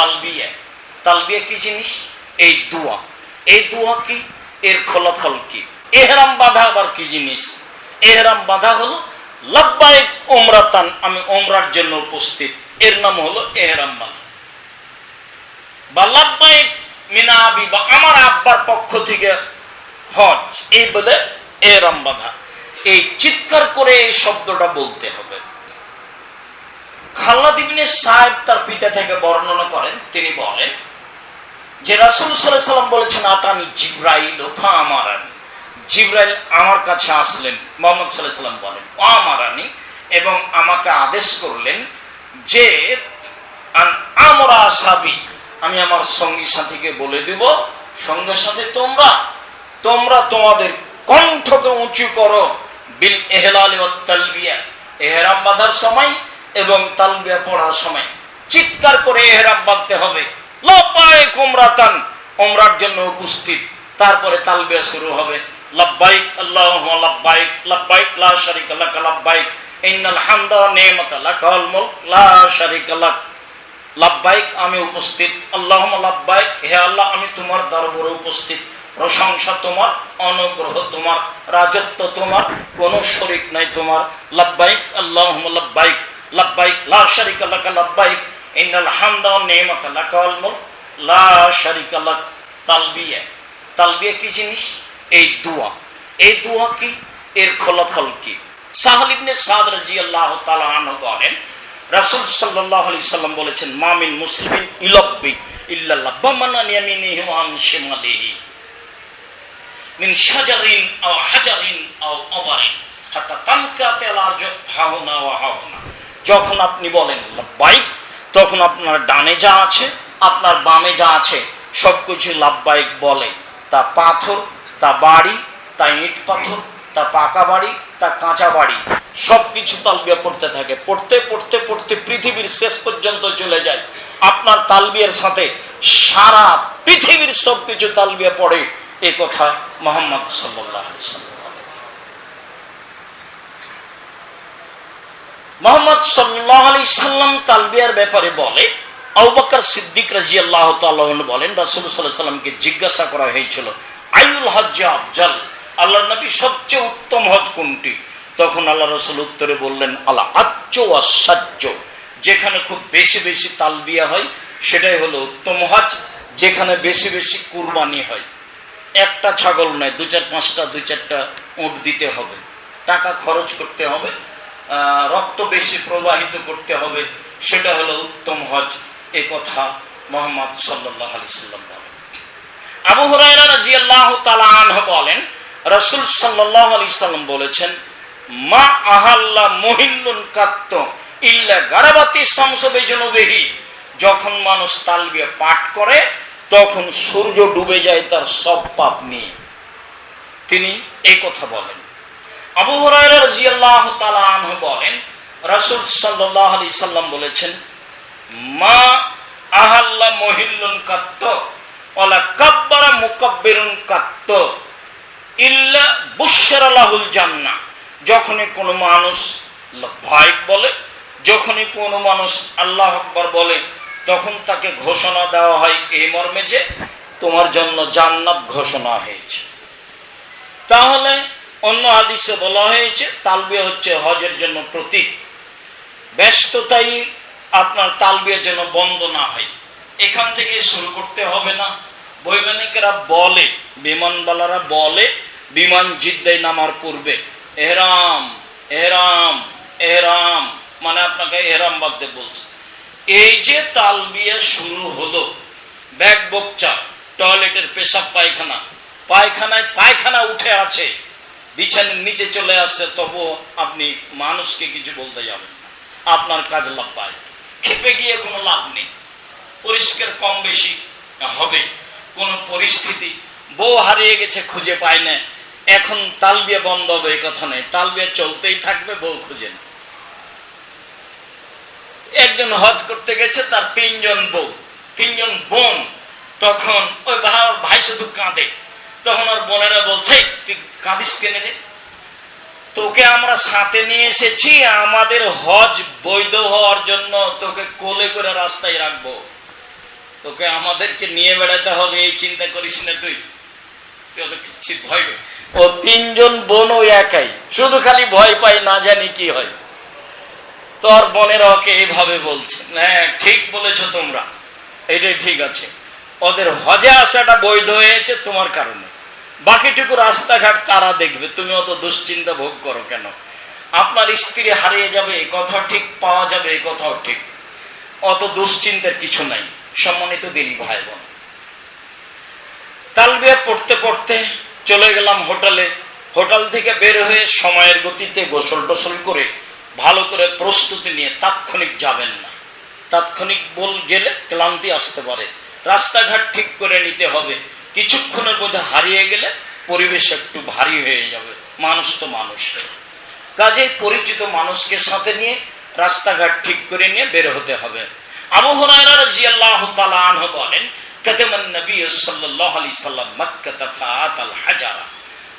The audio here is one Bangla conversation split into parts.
তালবিয়া। তালবিয়া কি জিনিস? এই দোয়া। এই দোয়া কি? এর ফলাফল কি? এহরাম বাঁধা আবার কি জিনিস? এহরাম বাঁধা হলো, লাব্বাইক ওমরাতান আমি ওমরার জন্য উপস্থিত। এর নাম হলো এহরাম বাঁধা। বা লাব্বাইক মিনা আবি, বা আমার আব্বার পক্ষ থেকে হজ। এই বলে এহরাম বাঁধা। এই চিৎকার করে এই শব্দটা বলতে হবে। খাল্লাদ ইবনে সাহেব তার পিতা থেকে বর্ণনা করেন, তিনি বলেন, যে রাসুল সাল্লাহ সাল্লাম বলেছেন, আতানি জিব্রাইল ওফা আমারানি জিব্রাইল আমার কাছে আসলেন, মোহাম্মদ সাল্লাহ সাল্লাম বলেন ও আমারানি এবং আমাকে আদেশ করলেন যে আমরা সাবি। আমি আমার সঙ্গী সাথীকে বলে দিব, সঙ্গে সাথে তোমরা তোমরা তোমাদের কণ্ঠকে উঁচু করো, বিল এহলাল ও এহরাম বাঁধার সময় এবং তালবিয়া পড়ার সময়। চিৎকার করে এহরাম বাঁধতে হবে। লব্বাইক উমরাতান। উমরার জন্য উপস্থিত। তারপরে তালবিয়া শুরু হবে। লাব্বাইক, আল্লাহুম্মা লাব্বাইক লাব্বাইক, লা শারিকা লাক, লাব্বাইক। ইন্নাল হামদা নি'মাতা লাকাল মুলক, লা শারিকা লাক। লাব্বাইক, আমি উপস্থিত। আল্লাহুম্মা লাব্বাইক, হে আল্লাহ, আমি তোমার দরবারে উপস্থিত। প্রশংসা তোমার, অনুগ্রহ তোমার, রাজত্ব তোমার, কোনো শরিক নাই তোমার। লাব্বাইক, আল্লাহুম্মা লাব্বাইক। লাব্বাইক, লা তালবিয়া। কি জিনিস? এই দোয়া। এই কি? এর ফলাফল কি? সাহাল রাসূল সাল্লাল্লাহু আলাইহি সাল্লাম বলেছেন মামিন মুসলিমিন ইলাব্বি ইল্লা লাব্বামানা ইয়ামিনিহি ওয়া আন শিমালিহি, মিন শাজারিন আও হাজারিন আও আবারিন হাত্তা তানকাতে আল-আরজু হাউনা ওয়া হাউনা যখন আপনি বলেন লাব্বাইক তখন আপনার ডানে যা আছে, আপনার বামে যা আছে সবকিছু লাভবাহিক বলে। তা পাথর, তা বাড়ি, তা ইট পাথর, তা পাকা বাড়ি, তা কাঁচা বাড়ি, সব কিছু তালবিয়া পড়তে থাকে। পড়তে পড়তে পড়তে পৃথিবীর শেষ পর্যন্ত চলে যায়। আপনার তালবিয়ার সাথে সারা পৃথিবীর সব কিছু তালবিয়া পড়ে। এ কথা মোহাম্মদ সাল্লাহ আলি সাল্লাম বলেন। মোহাম্মদ সাল্লাহ আলি সাল্লাম তালবিয়ার ব্যাপারে বলে আউবাকার সিদ্দিক রাজি আল্লাহ বলেন, রাসুল সাল্লাহ সাল্লামকে জিজ্ঞাসা করা হয়েছিল আইউল হজ আফজাল? আল্লাহ নবী সবচেয়ে উত্তম হজ কোনটি? তখন আল্লাহ রসুল উত্তরে বললেন আল্লাহ আচ্য আসাহ্য যেখানে খুব বেশি বেশি তালবিয়া হয়, সেটাই হলো উত্তম হজ যেখানে বেশি বেশি কুরবানি হয়। একটা ছাগল নয়, দু চার, পাঁচটা, দু চারটা উঁট দিতে হবে। টাকা খরচ করতে হবে। রক্ত বেশি প্রবাহিত করতে হবে, সেটা হলো উত্তম হজ, এ কথা মোহাম্মদ সাল্লাহ আলি সাল্লাম বলেন। আবু হুরায়রা রাদিয়াল্লাহু তাআলা আনহু বলেন, রাসূল সাল্লাল্লাহু আলাইহি সাল্লাম বলেছেন, মা আহাল্লা মহিল্লুন কাত্ত ইল্লা গারাবাতি শামসু বিজনুবিহি। যখন মানুষ তালবিয়া পাঠ করে, তখন সূর্য ডুবে যায়, তার সব পাপ নিয়ে। তিনি এই কথা বলেন। আবু আনহু বলেন, রাসূল সাল্লাল্লাহু আলাইহি সাল্লাম বলেছেন, মা আহাল্লা মহিল্লুন কাত্ত, ওয়ালা কাব্বারা মুকাব্বিরুন কাত্ত, ইল্লা বুশরালাহুল জান্নাহ। যখনই কোনো মানুষ ভাইক বলে, যখনই কোনো মানুষ আল্লাহ আকবার বলে, তখন তাকে ঘোষণা দেওয়া হয় এই মর্মে যে তোমার জন্য জান্নাত ঘোষণা হয়েছে। তাহলে অন্য হাদিসে বলা হয়েছে, তালবিয়া হচ্ছে হজের জন্য প্রতীক। ব্যস্ততাই আপনার তালবিয়া যেন বন্ধ না হয়। এখান থেকে শুরু করতে হবে না। বৈমানিকেরা বলে, বিমানবালারা বলে, বিমান জিদ্দায় নামার পূর্বে, এহরাম এহরাম এহরাম মানে আপনাকে এহরাম বাদতে বলছে। এই যে তালবিয়া শুরু হলো, ব্যাগ বকচা, টয়লেটের পেশাব পায়খানা, পায়খানায় পায়খানা উঠে আছে বিছানার নিচে চলে আসছে তবু আপনি মানুষকে কিছু বলতে যাবেন না। আপনার কাজ লাভ পায় খেপে গিয়ে কোনো লাভ নেই। পরিষ্কার কম বেশি হবে। কোনো পরিস্থিতি। বউ হারিয়ে গেছে, খুঁজে পায় না। এখন তালবিয়া বন্ধ হবে এই কথা নেই তালবিয়া চলতেই থাকবে, বউ খুঁজে না একজন হজ করতে গেছে, তার তিনজন বউ, তিনজন বোন। তখন ওই ভাই শুধু কাঁদে। তখন ওর বোনেরা বলছে তুই কাঁদিস কেন রে? তোকে আমরা সাথে নিয়ে এসেছি, আমাদের হজ বৈধ হওয়ার জন্য তোকে কোলে করে রাস্তায় রাখব। তোকে আমাদেরকে নিয়ে বেড়াতে হবে, এই চিন্তা করিস না তুই। তুই অত কিচ্ছিত ভয় ও তিনজন বোন ওই একাই, শুধু খালি ভয় পাই না জানি কি হয়। তোর বোনের ওকে এইভাবে বলছে হ্যাঁ ঠিক বলেছ তোমরা, এটাই ঠিক আছে। ওদের হজে আসাটা বৈধ হয়েছে তোমার কারণে। বাকিটুকু রাস্তাঘাট তারা দেখবে। তুমি অত দুশ্চিন্তা ভোগ করো কেন? আপনার স্ত্রী হারিয়ে যাবে এ কথা ঠিক, পাওয়া যাবে এ কথাও ঠিক। অত দুশ্চিন্তার কিছু নাই। সম্মানিত দিনী ভাই বোন তালবিয়া পড়তে পড়তে চলে গেলাম হোটেলে। হোটেল থেকে বের হয়ে সময়ের গতিতে গোসল টোসল করে ভালো করে প্রস্তুতি নিয়ে তাৎক্ষণিক যাবেন না। তাৎক্ষণিক বল গেলে ক্লান্তি আসতে পারে। রাস্তাঘাট ঠিক করে নিতে হবে। কিছুক্ষণের মধ্যে হারিয়ে গেলে পরিবেশ একটু ভারী হয়ে যাবে, মানুষ তো মানুষ। কাজেই পরিচিত মানুষকে সাথে নিয়ে রাস্তাঘাট ঠিক করে নিয়ে বের হতে হবে। আবু হুরায়রা রাদিয়াল্লাহু তাআলা আনহু বলেন কাদামান নবী সাল্লাল্লাহু আলাইহি সাল্লাম মক্কা ফাআতাল হাজারা।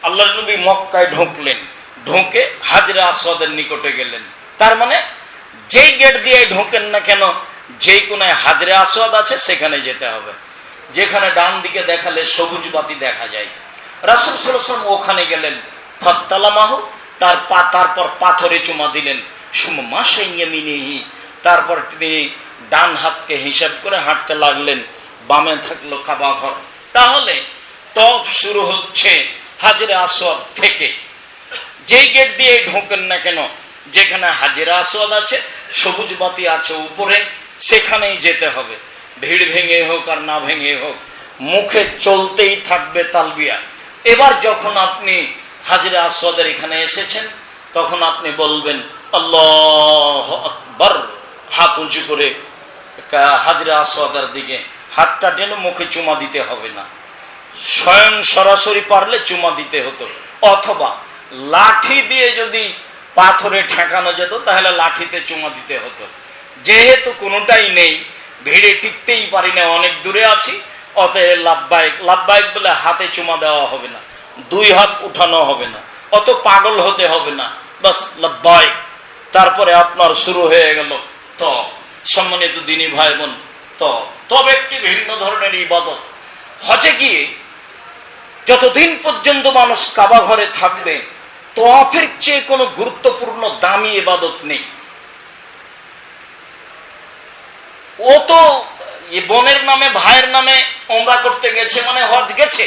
আল্লাহর নবী মক্কায় ঢুকলেন, ঢুকে হাজরা আসওয়াদের নিকটে গেলেন। তার মানে যেই গেট দিয়ে ঢোকেন না কেন, যেই কোনায় হাজরে আসওয়াদ আছে, সেখানে যেতে হবে। যেখানে ডান দিকে দেখালে সবুজ বাতি দেখা যায়। রাসুল সাল্লাম ওখানে গেলেন। ফাস্তালামাহু, তার পা, তারপর পাথরে চুমা দিলেন। সুমা সেইয়ামিনিহি তারপর তিনি ডান হাতকে হিসাব করে হাঁটতে লাগলেন। বামে থাকল কাবা ঘর। তাহলে তফ শুরু হচ্ছে হাজরে আসওয়াদ থেকে। যেই গেট দিয়ে ঢোকেন না কেন, যেখানে হাজিরা আসওয়াদ আছে, সবুজ বাতি আছে উপরে, সেখানেই যেতে হবে। ভিড় ভেঙে হোক আর না ভেঙে হোক, মুখে চলতেই থাকবে তালবিয়া। এবার যখন আপনি হাজিরা আসওয়াদের এখানে এসেছেন, তখন আপনি বলবেন, আল্লাহ আকবর। হাত উঁচু করে হাজরা আসওয়াদের দিকে হাতটা টেনে মুখে চুমা দিতে হবে না। স্বয়ং সরাসরি পারলে চুমা দিতে হতো। অথবা লাঠি দিয়ে যদি পাথরে ঠেকানো যেত, তাহলে লাঠিতে চুমা দিতে হতো। যেহেতু কোনোটাই নেই ভিড়ে টিকতেই পারি না, অনেক দূরে আছি, অতএব লাভবাহিক লাভবাহিক বলে হাতে চুমা দেওয়া হবে না, দুই হাত উঠানো হবে না, অত পাগল হতে হবে না, বাস লাভবাহিক। তারপরে আপনার শুরু হয়ে গেল তব সম্মানিত দিনী ভাই বোন তব তব একটি ভিন্ন ধরনের ইবাদত। হজে গিয়ে যতদিন পর্যন্ত মানুষ কাবা ঘরে থাকবে তোয়াফের চেয়ে কোনো গুরুত্বপূর্ণ দামি এবাদত নেই। ও তো বোনের নামে, ভাইয়ের নামে ওমরা করতে গেছে মানে হজ গেছে।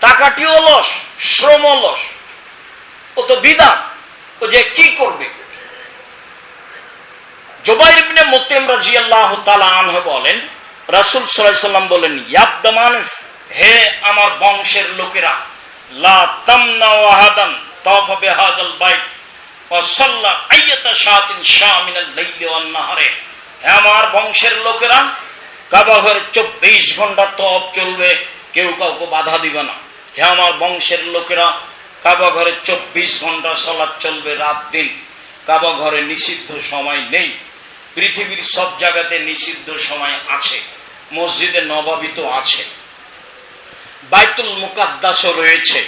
টাকাটিও লস শ্রম লস। ও তো বিদা ও যে কি করবে? জোবাইর ইবনে রাদিয়াল্লাহু তাআলা আনহু বলেন, রাসূল সাল্লাল্লাহু বলেন ইয়াবদামান হে আমার বংশের লোকেরা, লা তামনা ওয়াহাদান তাওফা বিহাযাল বাইত, ওয়া সাল্লা আইয়াতা শাতিন শামিনাল লাইলি ওয়ান নাহারে। আমার বংশের লোকেরা কাবা ঘরে চব্বিশ ঘণ্টা তপ চলবে, কেউ কাউকে বাধা দিবে না। হে আমার বংশের লোকেরা কাবা ঘরে চব্বিশ ঘণ্টা সলাৎ চলবে রাত দিন। কাবা ঘরে নিষিদ্ধ সময় নেই। পৃথিবীর সব জায়গাতে নিষিদ্ধ সময় আছে। মসজিদে নবাবি তো আছে। বাইতুল মুকাদ্দাসও রয়েছে।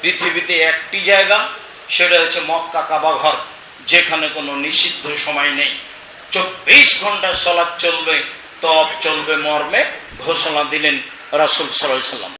পৃথিবীতে একটি জায়গা, সেটা হচ্ছে মক্কা কাবা ঘর যেখানে কোনো নিষিদ্ধ সময় নেই। চব্বিশ ঘণ্টা সলাদ চলবে তপ চলবে মর্মে ঘোষণা দিলেন রাসুল সাল্লাম